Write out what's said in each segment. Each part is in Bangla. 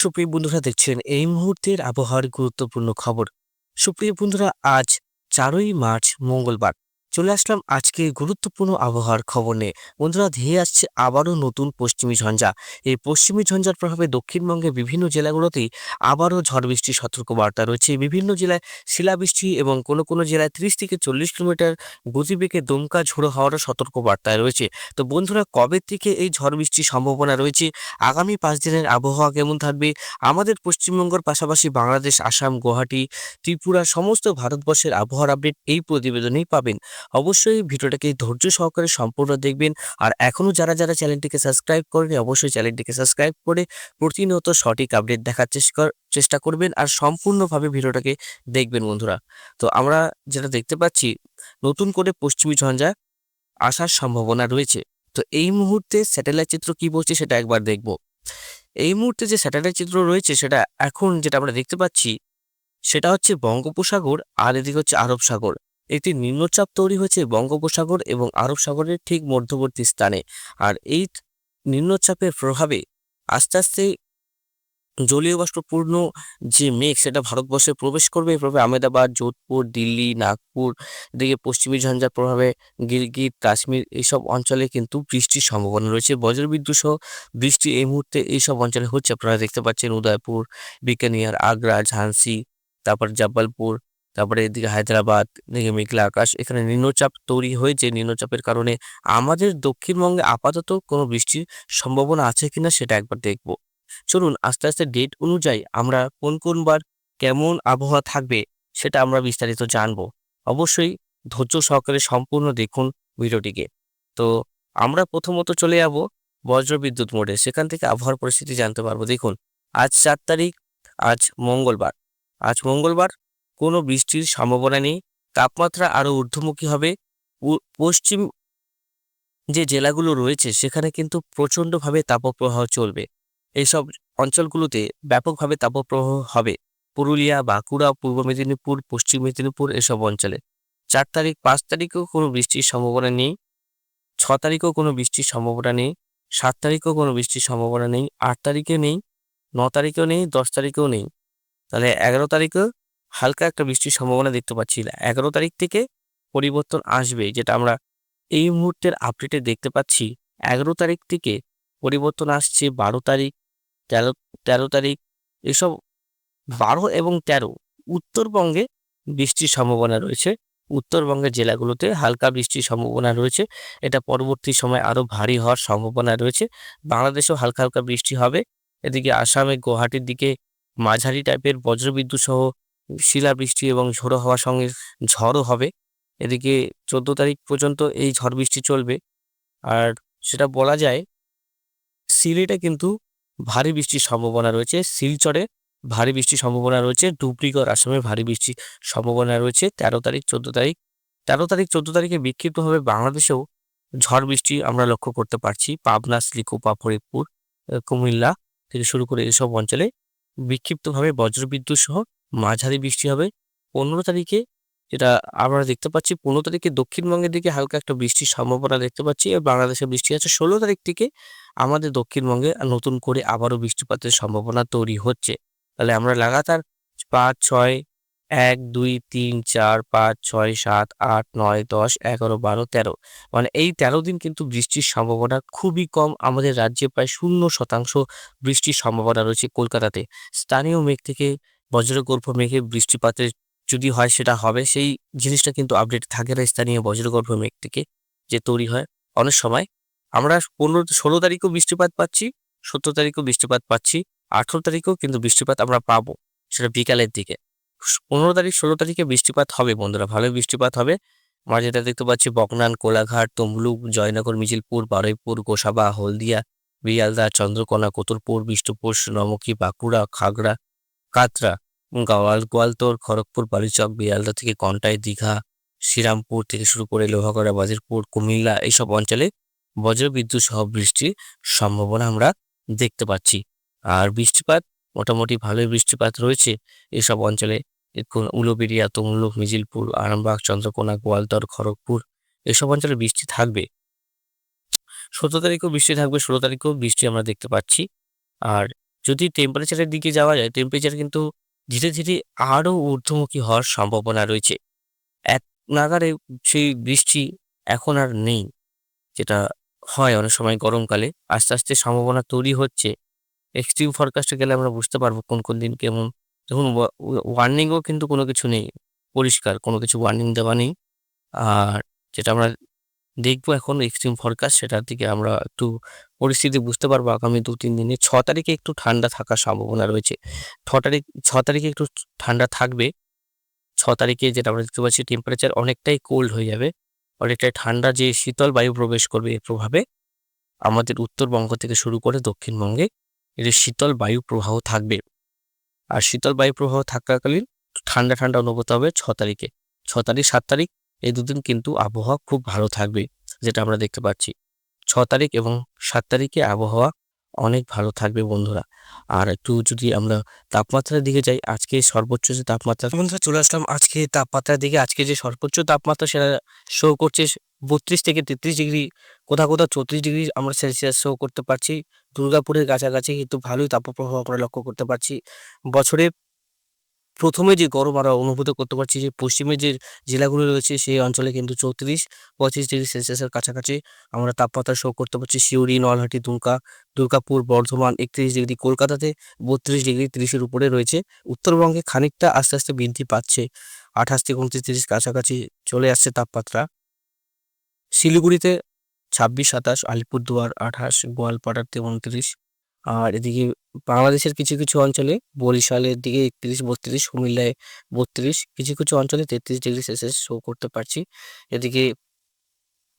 সুপ্রিয় বন্ধুরা দেখছেন এই মুহূর্তের আবহাওয়ার গুরুত্বপূর্ণ খবর। সুপ্রিয় বন্ধুরা আজ চারই মার্চ মঙ্গলবার। চলে আসলাম আজকে গুরুত্বপূর্ণ আবহাওয়ার খবর নিয়ে। বন্ধুরা, ধেয়ে আসছে আবারও নতুন পশ্চিমী ঝঞ্ঝা। এই পশ্চিমী ঝঞ্ঝার প্রভাবে দক্ষিণবঙ্গের বিভিন্ন জেলাগুলোতেই আবারও ঝড় বৃষ্টির সতর্কবার্তা রয়েছে। বিভিন্ন জেলায় শিলাবৃষ্টি এবং কোনো কোনো জেলায় ত্রিশ থেকে চল্লিশ কিলোমিটার গতিবেগে দমকা ঝোড়ো হওয়ারও সতর্কবার্তায় রয়েছে। তো বন্ধুরা, কবে থেকে এই ঝড় বৃষ্টির সম্ভাবনা রয়েছে? আগামী পাঁচ দিনের আবহাওয়া কেমন থাকবে? আমাদের পশ্চিমবঙ্গের পাশাপাশি বাংলাদেশ, আসাম, গুয়াহাটি, ত্রিপুরা, সমস্ত ভারতবর্ষের আবহাওয়ার আপডেট এই প্রতিবেদনেই পাবেন। অবশ্যই ভিডিওটাকে ধৈর্য সহকারে সম্পূর্ণ দেখবেন। আর এখনও যারা যারা চ্যানেলটিকে সাবস্ক্রাইব করেনি অবশ্যই চ্যানেলটিকে সাবস্ক্রাইব করে প্রতিনিয়ত সঠিক আপডেট দেখার চেষ্টা- করবেন আর সম্পূর্ণভাবে ভিডিওটাকে দেখবেন বন্ধুরা। তো আমরা যেটা দেখতে পাচ্ছি, নতুন করে পশ্চিমী ঝঞ্ঝা আসার সম্ভাবনা রয়েছে। তো এই মুহূর্তে স্যাটেলাইট চিত্র কি বলছে সেটা একবার দেখব। এই মুহূর্তে যে স্যাটেলাইট চিত্র রয়েছে সেটা এখন যেটা আমরা দেখতে পাচ্ছি, সেটা হচ্ছে বঙ্গোপসাগর আর এদিকে হচ্ছে আরব সাগর। একটি নিম্নচাপ তৈরি হয়েছে বঙ্গোপসাগর এবং আরব সাগরের ঠিক মধ্যবর্তী স্থানে। আর এই নিম্নচাপের প্রভাবে আস্তে আস্তে জলীয় বাষ্পপূর্ণ যে মেঘ, সেটা ভারতবর্ষে প্রবেশ করবে। এভাবে আহমেদাবাদ, যোধপুর, দিল্লি, নাগপুর, এদিকে পশ্চিমী ঝঞ্ঝার প্রভাবে গিরগিট, কাশ্মীর এইসব অঞ্চলে কিন্তু বৃষ্টির সম্ভাবনা রয়েছে। বজ্রবিদ্যুৎ সহ বৃষ্টি এই মুহূর্তে এইসব অঞ্চলে হচ্ছে। আপনারা দেখতে পাচ্ছেন উদয়পুর, বিকানিয়ার, আগ্রা ঝান্সি তারপর জব্বলপুর তারপরে এদিকে হায়দ্রাবাদ, এদিকে মেঘলা আকাশ। এখানে নিম্নচাপ তৈরি হয়েছে। নিম্নচাপের কারণে আমাদের দক্ষিণবঙ্গে আপাতত কোনো বৃষ্টির সম্ভাবনা আছে কিনা সেটা একবার দেখব। চলুন আস্তে আস্তে ডেট অনুযায়ী আমরা কোন কোন বার কেমন আবহাওয়া থাকবে সেটা আমরা বিস্তারিত জানব। অবশ্যই ধৈর্য সহকারে সম্পূর্ণ দেখুন ভিডিওটিকে। তো আমরা প্রথমত চলে যাব বজ্রবিদ্যুৎ মোড়ে। সেখান থেকে আবহাওয়ার পরিস্থিতি জানতে পারব। দেখুন, আজ চার তারিখ, আজ মঙ্গলবার। আজ মঙ্গলবার কোনো বৃষ্টির সম্ভাবনা নেই। তাপমাত্রা আরও ঊর্ধ্বমুখী হবে। পশ্চিম যে জেলাগুলো রয়েছে, সেখানে কিন্তু প্রচণ্ডভাবে তাপপ্রবাহ চলবে। এইসব অঞ্চলগুলোতে ব্যাপকভাবে তাপপ্রবাহ হবে। পুরুলিয়া, বাঁকুড়া, পূর্ব মেদিনীপুর, পশ্চিম মেদিনীপুর এসব অঞ্চলে। চার তারিখ, পাঁচ তারিখেও কোনো বৃষ্টির সম্ভাবনা নেই। ছ তারিখেও কোনো বৃষ্টির সম্ভাবনা নেই। সাত তারিখেও কোনো বৃষ্টির সম্ভাবনা নেই। আট তারিখে নেই। ন তারিখেও নেই। দশ তারিখেও নেই। তাহলে এগারো তারিখেও হালকা একটা বৃষ্টির সম্ভাবনা দেখতে পাচ্ছি। এগারো তারিখ থেকে পরিবর্তন আসবে, যেটা আমরা এই মুহূর্তের আপডেটে দেখতে পাচ্ছি। এগারো তারিখ থেকে পরিবর্তন আসছে, বারো তারিখ, তেরো তেরো তারিখ, এসব বারো এবং তেরো উত্তরবঙ্গে বৃষ্টির সম্ভাবনা রয়েছে। উত্তরবঙ্গের জেলাগুলোতে হালকা বৃষ্টির সম্ভাবনা রয়েছে। এটা পরবর্তী সময় আরও ভারী হওয়ার সম্ভাবনা রয়েছে। বাংলাদেশেও হালকা হালকা বৃষ্টি হবে। এদিকে আসামে, গুয়াহাটির দিকে মাঝারি টাইপের বজ্রবিদ্যুৎ সহ শিলাবৃষ্টি এবং ঝোড়ো হওয়ার সঙ্গে ঝড়ও হবে। এদিকে চোদ্দ তারিখ পর্যন্ত এই ঝড় বৃষ্টি চলবে। আর সেটা বলা যায়, সিলেটে কিন্তু ভারী বৃষ্টির সম্ভাবনা রয়েছে। শিলচরে ভারী বৃষ্টির সম্ভাবনা রয়েছে। ডুবরিগড় আসামে ভারী বৃষ্টির সম্ভাবনা রয়েছে। তেরো তারিখ, চোদ্দ তারিখ, তেরো তারিখ, চোদ্দ তারিখে বিক্ষিপ্তভাবে বাংলাদেশেও ঝড় বৃষ্টি আমরা লক্ষ্য করতে পারছি। পাবনা শ্লিকোপা ফরিদপুর, কুমিল্লা থেকে শুরু করে এসব অঞ্চলে বিক্ষিপ্তভাবে বজ্রবিদ্যুৎ সহ মাঝারি বৃষ্টি হবে। পনেরো তারিখে যেটা আমরা দেখতে পাচ্ছি, পনেরো তারিখে দক্ষিণবঙ্গের দিকে হালকা একটা বৃষ্টির সম্ভাবনা দেখতে পাচ্ছি আর বাংলাদেশে বৃষ্টি আছে। ষোলো তারিখ থেকে আমাদের দক্ষিণবঙ্গে নতুন করে আবারও বৃষ্টিপাতের সম্ভাবনা তৈরি হচ্ছে। তাহলে আমরা লাগাতার পাঁচ, ছয়, এক, দুই, তিন, চার, পাঁচ, ছয়, সাত, আট, নয়, দশ, এগারো, বারো, তেরো। মানে এই তেরো দিন কিন্তু বৃষ্টির সম্ভাবনা খুবই কম। আমাদের রাজ্যে প্রায় শূন্য শতাংশ বৃষ্টির সম্ভাবনা রয়েছে কলকাতাতে। স্থানীয় মেঘ থেকে বজ্রগর্ভ মেঘে বৃষ্টিপাতের যদি হয় সেটা হবে। সেই জিনিসটা কিন্তু আপডেট থাকে না স্থানীয় বজ্রগর্ভ মেঘ থেকে যে তৈরি হয়। অনেক সময় আমরা পনেরো, ষোলো তারিখও বৃষ্টিপাত পাচ্ছি সতেরো তারিখও বৃষ্টিপাত পাচ্ছি, আঠেরো তারিখেও কিন্তু বৃষ্টিপাত আমরা পাবো সেটা বিকালের দিকে। পনেরো তারিখ, ষোলো তারিখে বৃষ্টিপাত হবে বন্ধুরা ভালোই বৃষ্টিপাত হবে। আমরা যেটা দেখতে পাচ্ছি বকনান, কোলাঘাট, তমলুক, জয়নগর মিছিলপুর বারুইপুর, গোসাবা, হলদিয়া, বিয়ালদা, চন্দ্রকোনা কোতুরপুর বিষ্ণুপুর সোনামুখী বাঁকুড়া, খাগড়া কাতরা। গোয়াল গোয়ালতোর খড়গপুর, বালিচক, বিয়ালদা থেকে কন্টাই, দীঘা, শ্রীরামপুর থেকে শুরু করে লোহাগড়া, বাজিরপুর, কুমিল্লা এইসব অঞ্চলে বজ্রবিদ্যুৎ সহ বৃষ্টির সম্ভাবনা আমরা দেখতে পাচ্ছি। আর বৃষ্টিপাত, মোটামুটি ভালোই বৃষ্টিপাত রয়েছে এসব অঞ্চলে। উলুবেড়িয়া, তমলুক, মিজিলপুর, আরামবাগ, চন্দ্রকোনা, গোয়ালতর, খড়গপুর এসব অঞ্চলে বৃষ্টি থাকবে। সতেরো তারিখেও বৃষ্টি থাকবে, ষোলো তারিখেও বৃষ্টি আমরা দেখতে পাচ্ছি। আর যদি টেম্পারেচারের দিকে যাওয়া যায় টেম্পারেচার কিন্তু ধীরে ধীরে আরও ঊর্ধ্বমুখী হওয়ার সম্ভাবনা রয়েছে। এক নাগারে সেই বৃষ্টি এখন আর নেই, যেটা হয় অনেক সময় গরমকালে। আস্তে আস্তে সম্ভাবনা তৈরি হচ্ছে। এক্সট্রিম ফরকাস্টে গেলে আমরা বুঝতে পারব কোন কোন দিন কেমন। দেখুন ওয়ার্নিংও কিন্তু কোনো কিছু নেই, পরিষ্কার, কোনো কিছু ওয়ার্নিং দেওয়া নেই। আর যেটা আমরা দেখব এখন এক্সট্রিম ফরকাস্ট সেটার দিকে আমরা একটু পরিস্থিতি বুঝতে পারব আগামী দু, তিন দিনে। ছ তারিখে একটু ঠান্ডা থাকার সম্ভাবনা রয়েছে। ছ তারিখ, ছ তারিখে একটু ঠান্ডা থাকবে। ছ তারিখে যেটা আমরা দেখতে পাচ্ছি টেম্পারেচার অনেকটাই কোল্ড হয়ে যাবে। অনেকটাই ঠান্ডা যে শীতল বায়ু প্রবেশ করবে এর প্রভাবে আমাদের উত্তরবঙ্গ থেকে শুরু করে দক্ষিণবঙ্গে এর শীতল বায়ু প্রবাহ থাকবে। আর শীতল বায়ু প্রবাহ থাকাকালীন ঠান্ডা ঠান্ডা অনুভূত হবে ছ তারিখে। ছ তারিখ, সাত তারিখ এই দুদিন কিন্তু আবহাওয়া খুব ভালো থাকবে, যেটা আমরা দেখতে পাচ্ছি। ছ তারিখ এবং সাত তারিখে আবহাওয়া অনেক ভালো থাকবে বন্ধুরা। আর একটু যদি আমরা তাপমাত্রার দিকে যাই, আজকে সর্বোচ্চ যে তাপমাত্রা বন্ধুরা চলে আসলাম আজকে তাপমাত্রার দিকে। আজকে যে সর্বোচ্চ তাপমাত্রা সেটা শো করছে বত্রিশ থেকে তেত্রিশ ডিগ্রি, কোথাও কোথাও চৌত্রিশ ডিগ্রি আমরা সেলসিয়াস শো করতে পারছি। দুর্গাপুরের কাছাকাছি কিন্তু ভালোই তাপপ্রবাহ আমরা লক্ষ্য করতে পারছি। বছরে প্রথমে যে গরম আমরা অনুভূত করতে পারছি যে পশ্চিমে যে জেলাগুলো রয়েছে সেই অঞ্চলে কিন্তু চৌত্রিশ, পঁচিশ ডিগ্রি সেলসিয়াসের কাছাকাছি আমরা তাপমাত্রা শো করতে পারছি। সিউড়ি, নলহাটি, দুমকা, দুর্গাপুর, বর্ধমান একত্রিশ ডিগ্রি কলকাতাতে বত্রিশ ডিগ্রি তিরিশের উপরে রয়েছে। উত্তরবঙ্গে খানিকটা আস্তে আস্তে বৃদ্ধি পাচ্ছে। আঠাশ থেকে উনত্রিশ তিরিশ কাছাকাছি চলে আসছে তাপমাত্রা। শিলিগুড়িতে ছাব্বিশ, সাতাশ, আলিপুরদুয়ার, আঠাশ, গোয়ালপাড়াতে উনত্রিশ। আর এদিকে বাংলাদেশের কিছু কিছু অঞ্চলে বরিশালের দিকে একত্রিশ, বত্রিশ, কুমিল্লায় বত্রিশ, কিছু কিছু অঞ্চলে তেত্রিশ ডিগ্রি সেলসিয়াস শো করতে পারছি। এদিকে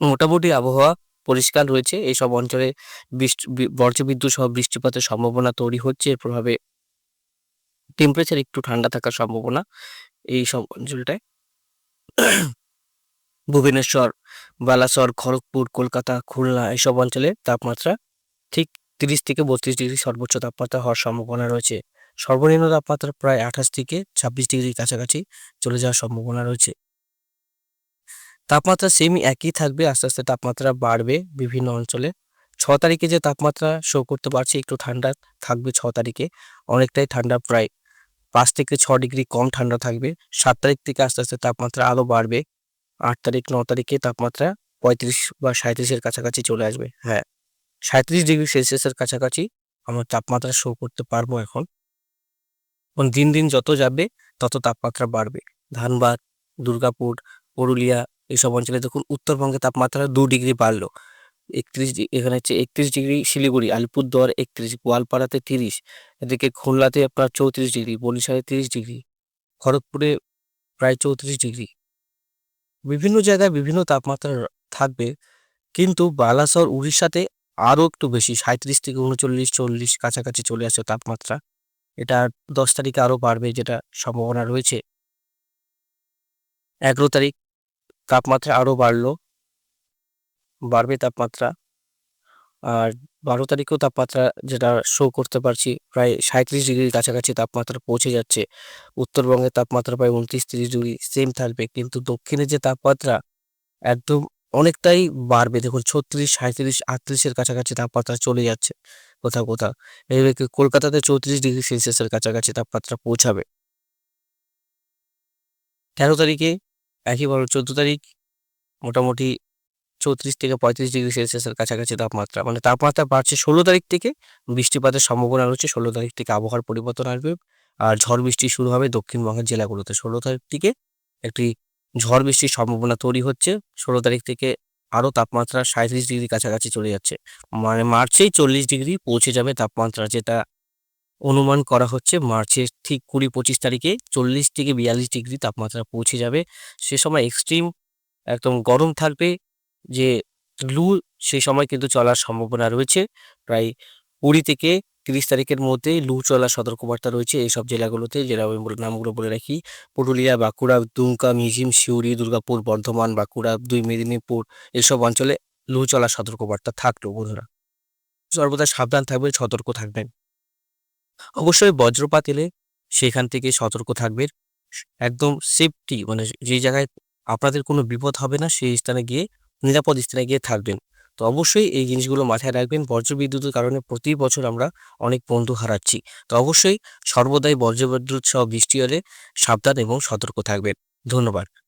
মোটামুটি আবহাওয়া পরিষ্কার রয়েছে। এইসব অঞ্চলে বৃষ্টি বজ্রবিদ্যুৎ সহ বৃষ্টিপাতের সম্ভাবনা তৈরি হচ্ছে। এর প্রভাবে টেম্পারেচার একটু ঠান্ডা থাকার সম্ভাবনা এই সব অঞ্চলটায়। ভুবনেশ্বর, বালাসর, খড়গপুর, কলকাতা, খুলনা এইসব অঞ্চলে তাপমাত্রা ঠিক তিরিশ থেকে বত্রিশ ডিগ্রি সর্বোচ্চ তাপমাত্রা হওয়ার সম্ভাবনা রয়েছে। সর্বনিম্ন তাপমাত্রা প্রায় আঠাশ থেকে ছাব্বিশ ডিগ্রির কাছাকাছি চলে যাওয়ার সম্ভাবনা রয়েছে। তাপমাত্রা সেমই একই থাকবে, আস্তে আস্তে তাপমাত্রা বাড়বে বিভিন্ন অঞ্চলে। ছ তারিখে যে তাপমাত্রা শো করতে পারছি, একটু ঠান্ডা থাকবে ছ তারিখে, অনেকটাই ঠান্ডা প্রায় পাঁচ থেকে ছ ডিগ্রি কম ঠান্ডা থাকবে। সাত তারিখ থেকে আস্তে আস্তে তাপমাত্রা আরও বাড়বে। আট তারিখ, ন তারিখে তাপমাত্রা পঁয়ত্রিশ বা সাঁত্রিশের কাছাকাছি চলে আসবে। হ্যাঁ। সাঁত্রিশ ডিগ্রি সেলসিয়াসের কাছাকাছি আমরা তাপমাত্রা শো করতে পারব এখন। এবং দিন দিন যত যাবে, তত তাপমাত্রা বাড়বে। ধানবাদ, দুর্গাপুর, পুরুলিয়া এইসব অঞ্চলে দেখুন উত্তরবঙ্গে তাপমাত্রা দু ডিগ্রি বাড়লো। একত্রিশ এখানে হচ্ছে একত্রিশ ডিগ্রি শিলিগুড়ি, আলিপুরদুয়ার একত্রিশ, গোয়ালপাড়াতে তিরিশ, এদিকে খুলনাতে আপনার চৌত্রিশ ডিগ্রি, বরিশালে তিরিশ ডিগ্রি, খড়গপুরে প্রায় চৌত্রিশ ডিগ্রি। বিভিন্ন জায়গায় বিভিন্ন তাপমাত্রা থাকবে, কিন্তু বালাসর উড়িষ্যাতে আরও একটু বেশি সাঁত্রিশ থেকে উনচল্লিশ, চল্লিশ কাছাকাছি চলে আসছে তাপমাত্রা। এটা দশ তারিখে আরও বাড়বে যেটা সম্ভাবনা রয়েছে। এগারো তারিখ তাপমাত্রা আরও বাড়লো। বাড়বে তাপমাত্রা। আর বারো তারিখেও তাপমাত্রা যেটা শো করতে পারছি, প্রায় সাঁত্রিশ ডিগ্রির কাছাকাছি তাপমাত্রা পৌঁছে যাচ্ছে। উত্তরবঙ্গের তাপমাত্রা প্রায় উনত্রিশ, তিরিশ ডিগ্রি সেম থাকবে। কিন্তু দক্ষিণে যে তাপমাত্রা, একদম অনেকটাই বাড়বে। দেখুন, ছত্রিশ সাঁত্রিশ আটত্রিশের কাছাকাছি তাপমাত্রা চলে যাচ্ছে কোথাও কোথাও। এইভাবে কলকাতাতে চৌত্রিশ ডিগ্রি সেলসিয়াসের কাছাকাছি তাপমাত্রা পৌঁছাবে? তেরো তারিখে একই বড় চোদ্দ তারিখ মোটামুটি চৌত্রিশ থেকে পঁয়ত্রিশ ডিগ্রি সেলসিয়াসের কাছাকাছি তাপমাত্রা। মানে তাপমাত্রা বাড়ছে ষোলো তারিখ থেকে, বৃষ্টিপাতের সম্ভাবনা রয়েছে ষোলো তারিখ থেকে আবহাওয়ার পরিবর্তন আসবে। আর ঝড় বৃষ্টি শুরু হবে দক্ষিণবঙ্গের জেলাগুলোতে। ষোলো তারিখ থেকে একটি ঝড় বৃষ্টির সম্ভাবনা তৈরি হচ্ছে। ষোলো তারিখ থেকে আরও তাপমাত্রা সাঁত্রিশ ডিগ্রি কাছাকাছি চলে যাচ্ছে। মানে মার্চেই চল্লিশ ডিগ্রি পৌঁছে যাবে তাপমাত্রা, যেটা অনুমান করা হচ্ছে মার্চের ঠিক কুড়ি পঁচিশ তারিখে চল্লিশ থেকে বিয়াল্লিশ ডিগ্রি তাপমাত্রা পৌঁছে যাবে। সে সময় এক্সট্রিম একদম গরম থাকবে, যে লু সেই সময় কিন্তু চলার সম্ভাবনা রয়েছে। প্রায় কুড়ি থেকে তিরিশ তারিখের মধ্যে লু চলার সতর্কবার্তা রয়েছে এইসব জেলাগুলোতে জেলা নামগুলো বলে রাখি। পুরুলিয়া, বাঁকুড়া, দুমকা মিজিম শিউরি দুর্গাপুর, বর্ধমান, বাঁকুড়া, দুই মেদিনীপুর এসব অঞ্চলে লু চলার সতর্কবার্তা থাকল বন্ধুরা। সর্বদা সাবধান থাকবেন সতর্ক থাকবেন। অবশ্যই বজ্রপাত এলে সেখান থেকে সতর্ক থাকবেন। একদম সেফটি মানে যে জায়গায় আপনাদের কোনো বিপদ হবে না, সেই স্থানে গিয়ে, নিরাপদ স্থানে গিয়ে থাকবেন। তো অবশ্যই এই জিনিসগুলো মাথায় রাখবেন। বর্জ্য বিদ্যুতের কারণে প্রতি বছর আমরা অনেক বন্ধু হারাচ্ছি। তো অবশ্যই সর্বদাই বর্জ্য বিদ্যুৎ সহ বৃষ্টি হলে সাবধান এবং সতর্ক থাকবেন। ধন্যবাদ।